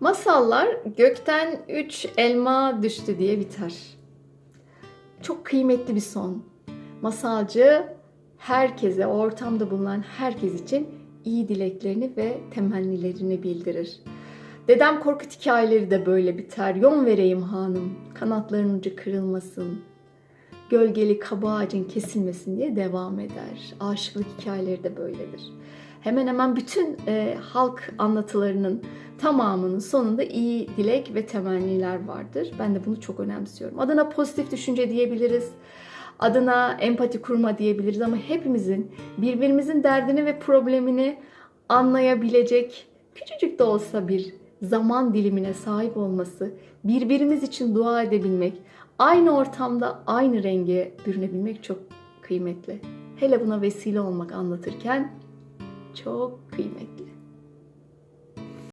Masallar gökten üç elma düştü diye biter. Çok kıymetli bir son. Masalcı herkese, ortamda bulunan herkes için iyi dileklerini ve temennilerini bildirir. Dedem Korkut hikayeleri de böyle biter. Yon vereyim hanım, kanatların ucu kırılmasın. Gölgeli kaba ağacın kesilmesin diye devam eder. Aşıklık hikayeleri de böyledir. Hemen hemen bütün e, halk anlatılarının tamamının sonunda iyi dilek ve temenniler vardır. Ben de bunu çok önemsiyorum. Adına pozitif düşünce diyebiliriz. Adına empati kurma diyebiliriz ama hepimizin birbirimizin derdini ve problemini anlayabilecek küçücük de olsa bir zaman dilimine sahip olması, birbirimiz için dua edebilmek, aynı ortamda aynı renge bürünebilmek çok kıymetli. Hele buna vesile olmak anlatırken çok kıymetli.